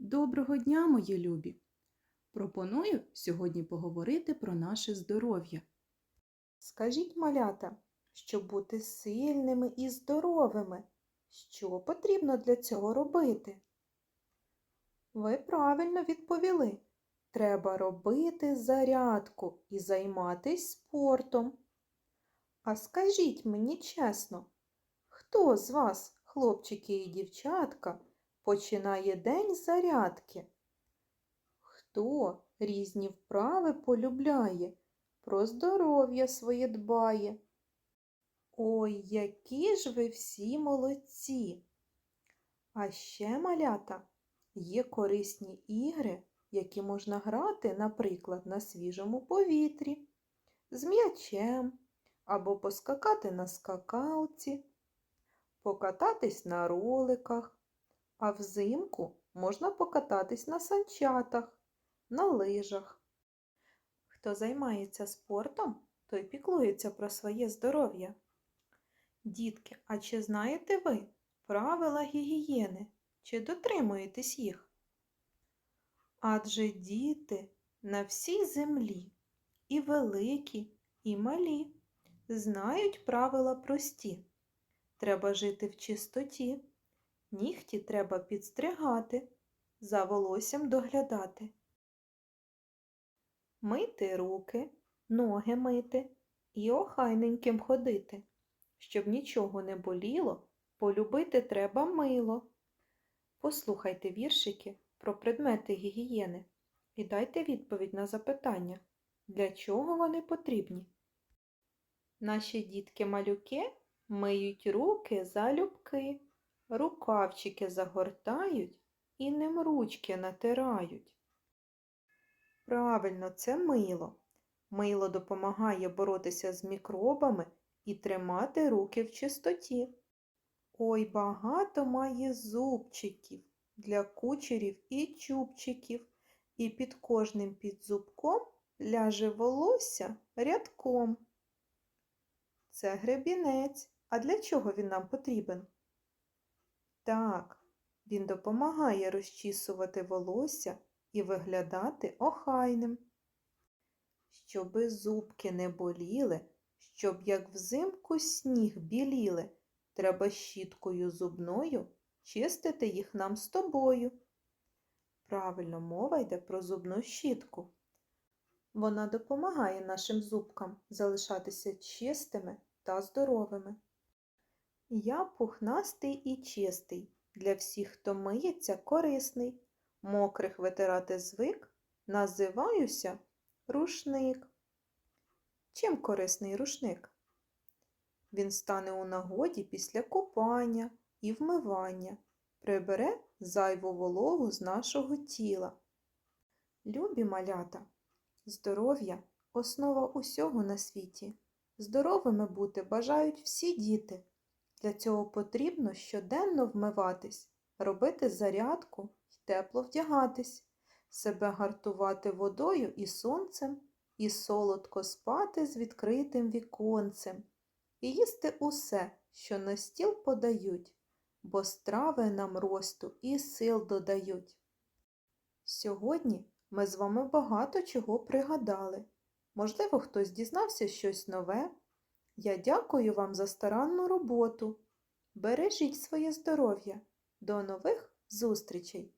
Доброго дня, мої любі! Пропоную сьогодні поговорити про наше здоров'я. Скажіть, малята, щоб бути сильними і здоровими, що потрібно для цього робити? Ви правильно відповіли. Треба робити зарядку і займатись спортом. А скажіть мені чесно, хто з вас, хлопчики і дівчатка, починає день зарядки? Хто різні вправи полюбляє? про здоров'я своє дбає. Ой, які ж ви всі молодці! А ще, малята, є корисні ігри, які можна грати, наприклад, на свіжому повітрі, з м'ячем або поскакати на скакалці, покататись на роликах, а взимку можна покататись на санчатах, на лижах. Хто займається спортом, той піклується про своє здоров'я. Дітки, а чи знаєте ви правила гігієни? Чи дотримуєтесь їх? Адже діти на всій землі, і великі, і малі, знають правила прості. Треба жити в чистоті, нігті треба підстригати, за волоссям доглядати мити руки, ноги мити і охайненьким ходити. Щоб нічого не боліло, полюбити треба мило. Послухайте віршики про предмети гігієни і дайте відповідь на запитання, для чого вони потрібні. Наші дітки-малюки миють руки залюбки, рукавчики загортають і ним ручки натирають. Правильно, це мило. Мило допомагає боротися з мікробами і тримати руки в чистоті. Ой, багато має зубчиків для кучерів і чубчиків, і під кожним підзубком ляже волосся рядком. Це гребінець. А для чого він нам потрібен? Так, він допомагає розчісувати волосся і виглядати охайним. Щоби зубки не боліли, щоб як взимку сніг біліли, треба щіткою зубною чистити їх нам з тобою. Правильно, мова йде про зубну щітку. Вона допомагає нашим зубкам залишатися чистими та здоровими. Я пухнастий і чистий, для всіх, хто миється, корисний мокрих витирати звик, називаюся рушник. Чим корисний рушник? Він стане у нагоді після купання і вмивання, прибере зайву вологу з нашого тіла. Любі малята, здоров'я основа усього на світі. Здоровими бути бажають всі діти. Для цього потрібно щоденно вмиватись, робити зарядку тепло вдягатись, себе гартувати водою і сонцем, і солодко спати з відкритим віконцем, і їсти усе, що на стіл подають, бо страви нам росту і сил додають. Сьогодні ми з вами багато чого пригадали. Можливо, хтось дізнався щось нове. Я дякую вам за старанну роботу. Бережіть своє здоров'я. До нових зустрічей!